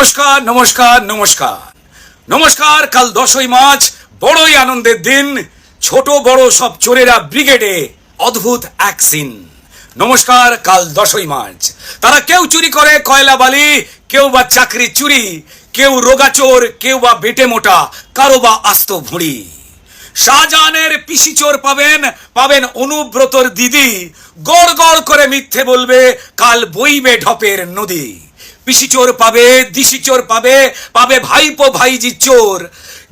নমস্কার নমস্কার নমস্কার। নমস্কার, কাল দশই মার্চ, বড়ই আনন্দের দিন, ছোট বড় সব চোরেরা ব্রিগেডে অদ্ভুত এক সিন নমস্কার, কাল দশই মার্চ। তারা কেউ চুরি করে কয়লা বালি, কেউ বা চাকরি চুরি, কেউ রোগা চোর, কেউ বা বেটে মোটা, কারও বা আস্ত ভুঁড়ি। শাহজাহানের পিসি চোর পাবেন পাবেন অনুব্রতর দিদি গড় গড় করে মিথ্যে বলবে, কাল বইবে ঢপের নদী। পিসি চোর পাবে, দিশি চোর পাবে পাবে ভাইপো ভাইজি চোর।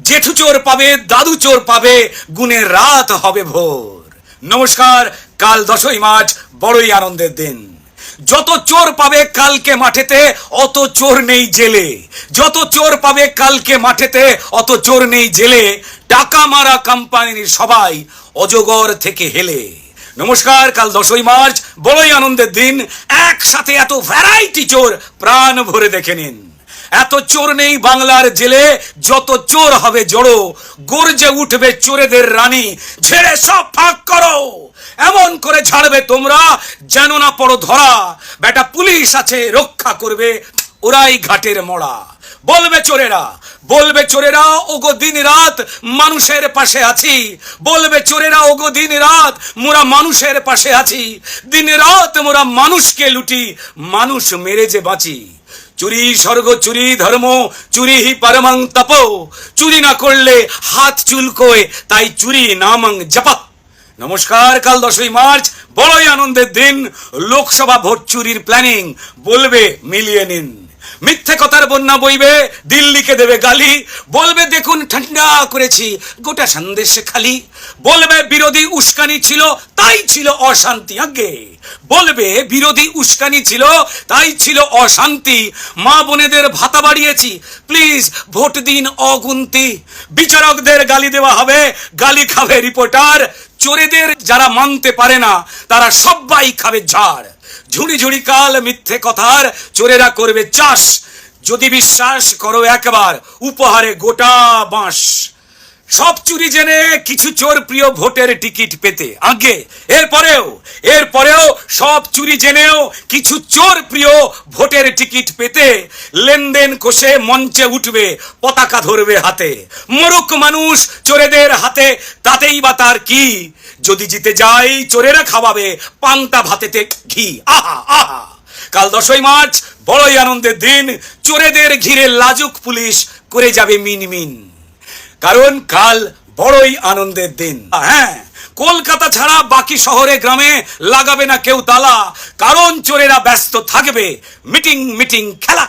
জেঠু চোর পাবে, দাদু চোর পাবে, গুণের রাত হবে ভোর। নমস্কার, কাল দশই মার্চ, বড়ই আনন্দের দিন। যত চোর পাবে কালকে মাঠেতে, অত চোর নেই জেলে। যত চোর পাবে কালকে মাঠেতে, অত চোর নেই জেলে। টাকা মারা কোম্পানির সবাই অজগর থেকে হেলে। নমস্কার, কাল দশই মার্চ, বড়ই আনন্দের দিন। একসাথে এত ভ্যারাইটি চোর প্রাণ ভরে দেখে নিন। এত চোর নেই বাংলার জেলে, যত চোর হবে জড়ো, গর্জে উঠবে চোরেদের রানী, ঝেড়ে সব ফাঁক করো। এমন করে ছাড়বে তোমরা, যেন না পড়ো ধরা। বেটা পুলিশ আছে, রক্ষা করবে, ওরাই ঘাটের মরা বলবে চোরেরা বলবে চোরেরা, ওগো দিন রাত মানুষের পাশে আছি। বলবে চোরেরা, ওগো দিন রাত মোরা মানুষের পাশে আছি। দিন রাত মোরা মানুষকে লুটি, মানুষ মেরে যে বাঁচি। চুরি স্বর্গ, চুরি ধর্ম, চুরি হি পরমং তপ। চুরি না করলে হাত চুলকোয়, তাই চুরি নামং জপা। নমস্কার, কাল দশই মার্চ, বড়ই আনন্দের দিন। লোকসভা ভোট চুরির প্ল্যানিং, বলবে মিলিয়ে নিন। মিথ্যে কথার বন্যা বইবে, দিল্লিকে দেবে গালি। বলবে, দেখুন, ঠান্ডা করেছি, গোটা সন্দেশ খালি। বলবে, বিরোধী উস্কানি ছিল, তাই ছিল অশান্তি আগে। বলবে, বিরোধী উস্কানি ছিল, তাই ছিল অশান্তি। মা বোনেদের ভাতা বাড়িয়েছি, প্লিজ ভোট দিন অগুন্তি। বিচারকদের গালি দেওয়া হবে, গালি খাবে রিপোর্টার। চোরেদের যারা মানতে পারে না, তারা সবাই খাবে ঝাড়। ঝুড়ি ঝুড়ি কাল মিথ্যে কথার চোরেরা করবে চাষ। যদি বিশ্বাস করো একবার, উপহারে গোটা বাঁশ। সব চুরি জেনে কিছু চোর প্রিয় ভোটের টিকিট পেতে। আগে, এরপরেও এরপরেও সব চুরি জেনেও কিছু চোর প্রিয় ভোটের টিকিট পেতে লেনদেন কষে মঞ্চে উঠবে, পতাকা ধরবে হাতে। মরুক মানুষ চোরেদের হাতে, তাতেই বা তার কি? যদি জিতে যাই চোরেরা খাওয়াবে পান্তা ভাতেতে ঘি। আহা আহা! কাল দশই মার্চ, বড়ই আনন্দের দিন, চোরেদের ঘিরে লাজুক পুলিশ করে যাবে মিনমিন। কারণ কাল বড়ই আনন্দের দিন। হ্যাঁ কলকাতা ছাড়া বাকি শহরে গ্রামে লাগাবে না কেউ তালা। কারণ চোরেরা ব্যস্ত থাকবে। মিটিং মিটিং খেলা।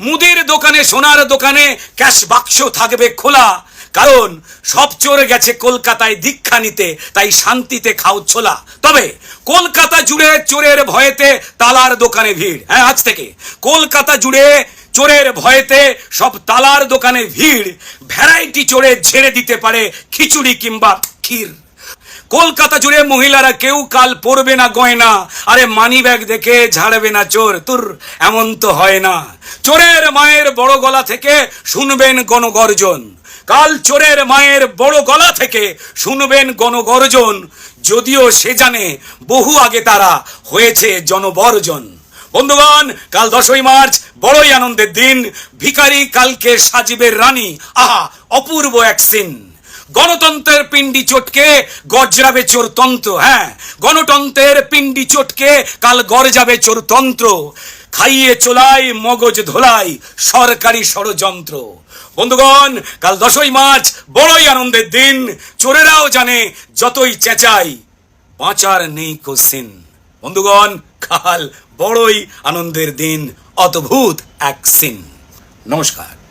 মুদির দোকানে সোনার দোকানে ক্যাশ বাক্স থাকবে খোলা। কারণ সব চোর গেছে কলকাতায় দীক্ষা নিতে তাই শান্তিতে খাও ছোলা। তবে কলকাতা জুড়ে চোরের ভয়েতে তালার দোকানে ভিড়। হ্যাঁ আজ থেকে। কলকাতা জুড়ে চোরের ভয়েতে সব তালার দোকানে ভিড়। ভ্যারাইটি চোরে ঝেড়ে দিতে পারে খিচুড়ি কিংবা ক্ষীর। কলকাতা জুড়ে মহিলারা কেউ কাল পরবে না গয়না। আরে মানি ব্যাগ দেখে ঝাড়বে না চোর। তুর, এমন তো হয় না। চোরের মায়ের বড় গলা থেকে শুনবেন গণগর্জন। কাল চোরের মায়ের বড় গলা থেকে শুনবেন গণগর্জন। যদিও সে জানে বহু আগে তারা হয়েছে জনবর্জন। বন্ধুগণ, কাল দশই মার্চ, বড়ই আনন্দের দিন। ভিখারি কালকে সাজিবে রানী। আহা, অপূর্ব এক সিন। গণতন্ত্রের পিণ্ডি চটকে গজরাবে চোরতন্ত্র হ্যাঁ। গণতন্ত্রের পিণ্ডি চটকে কাল গরজাবে চোরতন্ত্র। খাইয়ে চোলাই, মগজ ধোলাই, সরকারি ষড়যন্ত্র। বন্ধুগণ, কাল দশই মার্চ, বড়ই আনন্দের দিন। চোরেরাও জানে যতই চেঁচাই, বাঁচার নেই কোসিন বন্ধুগণ কাল বড়ই আনন্দের দিন অদ্ভুত এক সিন। নমস্কার।